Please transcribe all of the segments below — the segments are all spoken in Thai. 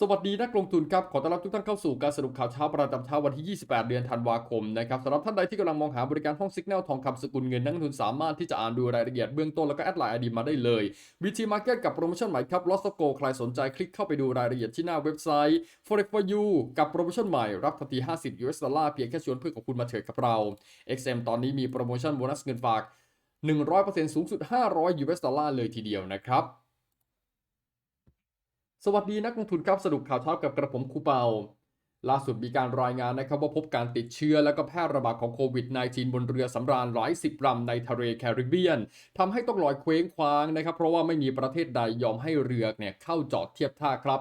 สวัสดีนักลงทุนครับ ขอต้อนรับทุกท่านเข้าสู่การสรุปข่าวเช้าประจำเช้าวันที่ 28 เดือนธันวาคมนะครับสำหรับท่านใดที่กำลังมองหาบริการห้องสิกแนลทองคำสกุลเงินนักลงทุนสามารถที่จะอ่านดูรายละเอียดเบื้องต้นแล้วก็แอดไลน์ไอดีมาได้เลย VT Market กับโปรโมชั่นใหม่ครับ Lost o ใครสนใจคลิกเข้าไปดูรายละเอียดที่หน้าเว็บไซต์ Forex for you กับโปรโมชั่นใหม่รับทันที50 US ดอลลาร์เพียงแค่ชวนเพื่อนของคุณมาเทรดกับเรา XM ตอนนี้มีโปรโมชั่นโบนัสเงินฝาก 100%สูงสุด 500 US ดอลลาร์เลยทีเดียวนะครับ สวัสดีนักลงทุนครับสรุปข่าวเช้ากับกระผมครูเปา ล่าสุดมีการรายงานนะครับว่าพบการติดเชื้อและก็แพร่ระบาดของโควิด -19 บนเรือสำราญหลายสิบลำในทะเลแคริบเบียนทำให้ต้องลอยเคว้งคว้างนะครับ เพราะว่าไม่มีประเทศใดยอมให้เรือเนี่ยเข้าจอดเทียบท่าครับ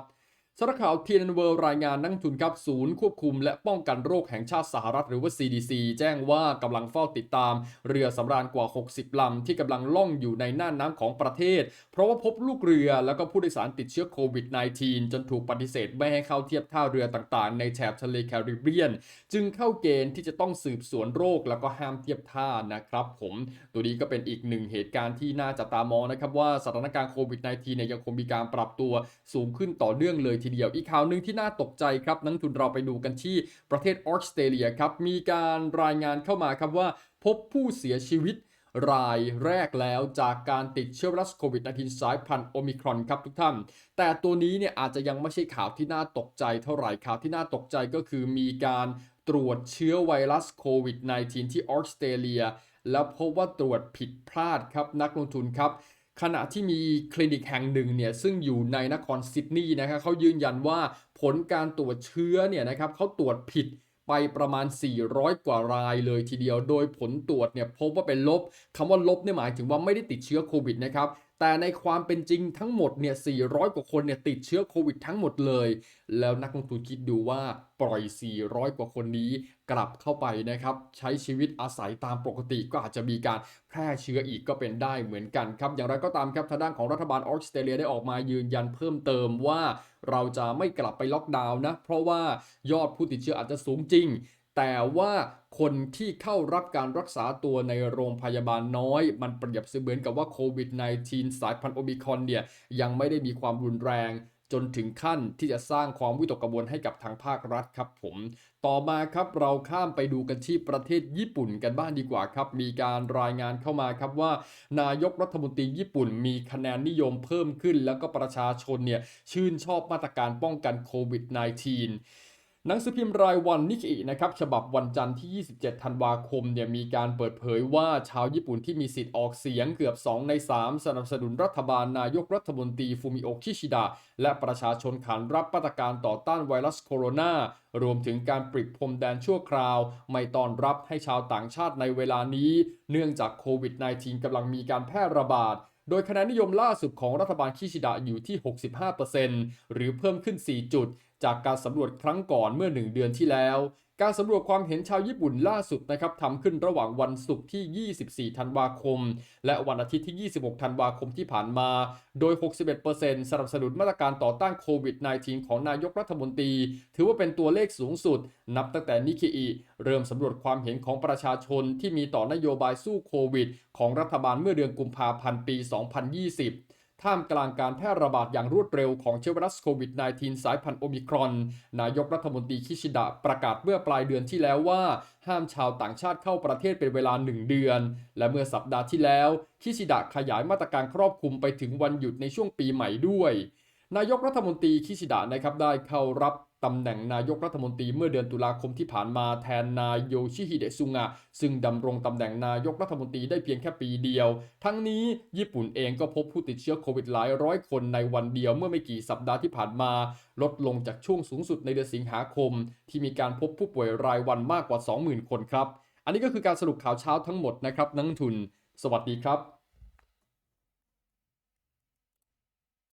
สำนักข่าว TNN World รายงานนักทุนครับศูนย์ควบคุมและป้องกันโรคแห่งชาติสหรัฐหรือว่า CDC แจ้งว่ากำลังเฝ้าติดตาม เรือสำราญกว่า 60 ลำ ที่กำลังล่องอยู่ในน่านน้ำของประเทศ เพราะว่าพบลูกเรือแล้วก็ผู้โดยสารติดเชื้อโควิด -19 จนถูกปฏิเสธไม่ให้เข้าเทียบท่าเรือต่างๆ ในแถบทะเลแคริบเบียน จึงเข้าเกณฑ์ที่จะต้องสืบสวนโรคแล้วก็ห้ามเทียบท่านะครับผม ตัวนี้ก็เป็นอีกหนึ่งเหตุการณ์ที่น่าจับตามองนะครับว่าสถานการณ์โควิด -19 เนี่ยยังคงมีการปรับตัวสูงขึ้นต่อเนื่องเลยทีเดียว อีกข่าวหนึ่งที่น่าตกใจครับนักทุนเราไปดูกันที่ประเทศออสเตรเลียครับมีการรายงานเข้ามาครับว่า พบผู้เสียชีวิตรายแรกแล้วจากการติดเชื้อไวรัสโควิด -19 สายพันธุ์โอมิครอนครับทุกท่าน แต่ตัวนี้เนี่ยอาจจะยังไม่ใช่ข่าวที่น่าตกใจเท่าไหร่ข่าวที่น่าตกใจก็คือมีการตรวจเชื้อไวรัสโควิด -19 ที่ออสเตรเลีย แล้วพบว่าตรวจผิดพลาดครับนักลงทุนครับ ขณะที่มีคลินิกแห่งหนึ่งเนี่ยซึ่งอยู่ในนครซิดนีย์นะครับเขายืนยันว่าผลการตรวจเชื้อเนี่ยนะครับเขาตรวจผิดไปประมาณ 400 กว่ารายเลยทีเดียว โดยผลตรวจเนี่ยพบว่าเป็นลบคำว่าลบเนี่ยหมายถึงว่าไม่ได้ติดเชื้อโควิดนะครับ แต่ในความเป็นจริงทั้งหมดเนี่ย 400 กว่าคนเนี่ยติดเชื้อโควิดทั้งหมดเลย แล้วนักลงทุนคิดดูว่าปล่อย 400 กว่าคนนี้กลับเข้าไปนะครับ ใช้ชีวิตอาศัยตามปกติก็อาจจะมีการแพร่เชื้ออีกก็เป็นได้เหมือนกันครับ อย่างไรก็ตามครับทางด้านของรัฐบาลออสเตรเลียได้ออกมายืนยันเพิ่มเติมว่าเราจะไม่กลับไปล็อกดาวน์นะ เพราะว่ายอดผู้ติดเชื้ออาจจะสูงจริง แต่ว่าคนที่เข้ารับการรักษาตัวในโรงพยาบาลน้อย มันเปรียบเสมือนกับว่าโควิด -19 สายพันธุ์โอมิคอนเนี่ยยังไม่ได้มีความรุนแรงจนถึงขั้นที่จะสร้างความวิตกกังวลให้กับทางภาครัฐครับผม ต่อมาครับเราข้ามไปดูกันที่ประเทศญี่ปุ่นกันบ้างดีกว่าครับ มีการรายงานเข้ามาครับว่า นายกรัฐมนตรีญี่ปุ่นมีคะแนนนิยมเพิ่มขึ้น แล้วก็ประชาชนเนี่ยชื่นชอบมาตรการป้องกันโควิด -19 หนังสือพิมพ์รายวันนิกอินะครับฉบับวันจันทร์ที่ 27 ธันวาคมเนี่ยมีการเปิดเผยว่าชาวญี่ปุ่นที่มีสิทธิ์ออกเสียงเกือบ 2 ใน 3 สนับสนุนรัฐบาลนายกรัฐมนตรีฟูมิโอะคิชิดะและประชาชนขานรับมาตรการต่อต้านไวรัสโคโรนารวมถึงการปริดพรมแดนชั่วคราว ไม่ต้อนรับให้ชาวต่างชาติในเวลานี้ เนื่องจากโควิด -19 กำลังมีการแพร่ระบาดโดยคะแนนนิยมล่าสุดของรัฐบาลคิชิดะอยู่ที่ 65%หรือเพิ่มขึ้น 4 จุดจากการสำรวจครั้งก่อนเมื่อ 1 เดือนที่แล้ว การสำรวจความเห็นชาวญี่ปุ่นล่าสุดนะครับทำขึ้นระหว่างวันศุกร์ที่ 24 ธันวาคม และวันอาทิตย์ที่ 26 ธันวาคมที่ผ่านมา โดย 61%สนับสนุนมาตรการต่อต้านโควิด -19 ของนายกรัฐมนตรี ถือว่าเป็นตัวเลขสูงสุด นับตั้งแต่นิเคอิเริ่มสำรวจความเห็นของประชาชนที่มีต่อนโยบายสู้โควิด ของรัฐบาลเมื่อเดือนกุมภาพันธ์ปี 2020 ท่ามกลางการแพร่ระบาดอย่างรวดเร็วของเชื้อไวรัสโควิด -19 สายพันธุ์โอมิครอน นายกรัฐมนตรีคิชิดะประกาศเมื่อปลายเดือนที่แล้วว่า ห้ามชาวต่างชาติเข้าประเทศเป็นเวลา 1 เดือน และเมื่อสัปดาห์ที่แล้ว คิชิดะขยายมาตรการครอบคลุมไปถึงวันหยุดในช่วงปีใหม่ด้วยนายกรัฐมนตรีคิชิดะนะครับได้เข้ารับ ตำแหน่งนายกรัฐมนตรีเมื่อเดือนตุลาคมที่ผ่านมาแทนนายโยชิฮิเดะซุงะซึ่งดำรงตำแหน่งนายกรัฐมนตรีได้เพียงแค่ปีเดียว ทั้งนี้ญี่ปุ่นเองก็พบผู้ติดเชื้อโควิดหลายร้อยคนในวันเดียวเมื่อไม่กี่สัปดาห์ที่ผ่านมา ลดลงจากช่วงสูงสุดในเดือนสิงหาคม ที่มีการพบผู้ป่วยรายวันมากกว่า 20,000 คนครับ อันนี้ก็คือการสรุปข่าวเช้าทั้งหมดนะครับนักลงทุน สวัสดีครับ